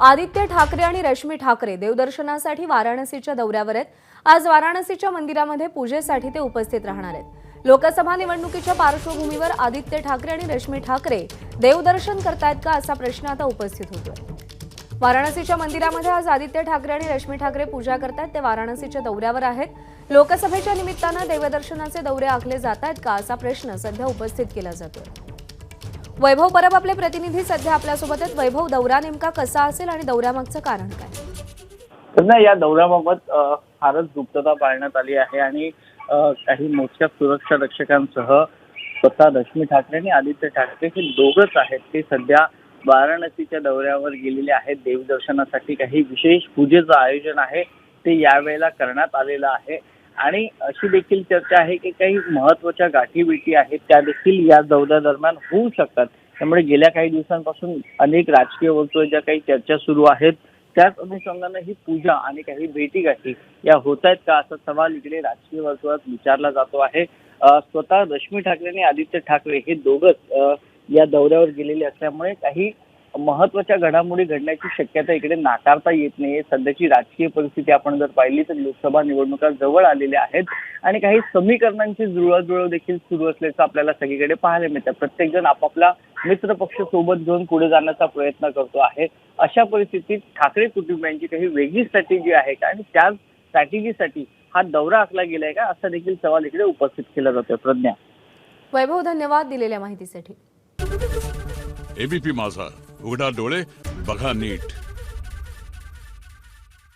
आदित्य ठाकरे आणि रश्मी ठाकरे देवदर्शनासाठी वाराणसीच्या दौऱ्यावर आहेत. आज वाराणसीच्या मंदिरामध्ये पूजेसाठी ते उपस्थित राहणार आहेत. लोकसभा निवडणुकीच्या पार्श्वभूमीवर आदित्य ठाकरे आणि रश्मी ठाकरे देवदर्शन करतायत का असा प्रश्न आता उपस्थित होतोय. वाराणसीच्या मंदिरामध्ये आज आदित्य ठाकरे आणि रश्मी ठाकरे पूजा करतायत. ते वाराणसीच्या दौऱ्यावर आहेत. लोकसभेच्या निमित्तानं देवदर्शनाचे दौरे आखले जात आहेत का असा प्रश्न सध्या उपस्थित केला जातोय. वैभव परब आपले प्रतिनिधी सध्या आपल्यासोबत आहेत. वैभव दौरा नेमका कसा असेल आणि दौऱ्यामागचं कारण काय? या दौऱ्याबाबत फारच गुप्तता पाळण्यात आली आहे आणि काही मोठ्या सुरक्षा रक्षकांसह स्वतः रश्मी ठाकरे आणि आदित्य ठाकरे हे दोघच आहेत. ते सध्या वाराणसीच्या दौऱ्यावर गेलेले आहेत. देवदर्शनासाठी काही विशेष पूजेचं आयोजन आहे. ते यावेळेला करण्यात आलेलं आहे. आणि अशी देखील चर्चा आहे की काही महत्त्वाच्या गाठीबिटी आहेत त्या देखील या दौऱ्यादरम्यान होऊ शकतात. त्यामुळे गेल्या काही दिवसांपासून अनेक राजकीय वर्तुळ ज्या काही चर्चा सुरू आहेत त्याच अनुषंगानं ही पूजा आणि काही भेटीगाठी या होत आहेत का असा सवाल इकडे राजकीय वर्तुळात विचारला जातो आहे. स्वतः रश्मी ठाकरे आणि आदित्य ठाकरे हे दोघच या दौऱ्यावर गेलेले असल्यामुळे काही महत्त्वाच्या घडामोडी घडण्याची शक्यता इकडे नाकारता येत नाहीये. सध्याची राजकीय परिस्थिती आपण जर पाहिली तर लोकसभा निवडणुका जवळ आलेल्या आहेत आणि काही समीकरणांची जुळवाजुळव देखील सुरू असल्याचं आपल्याला सगळीकडे पाहायला मिळतं. प्रत्येक जण आपापला मित्र पक्ष सोबत घेऊन पुढे जाण्याचा प्रयत्न करतो आहे. अशा परिस्थितीत ठाकरे कुटुंबियांची काही वेगळी स्ट्रॅटेजी आहे का? आणि त्या स्ट्रॅटेजीसाठी हा दौरा आखला गेलाय का? असा देखील सवाल इकडे उपस्थित केला जातोय. प्रज्ञा. वैभव धन्यवाद दिलेल्या माहितीसाठी. एबीपी माझा. उघडा डोळे बघा नीट.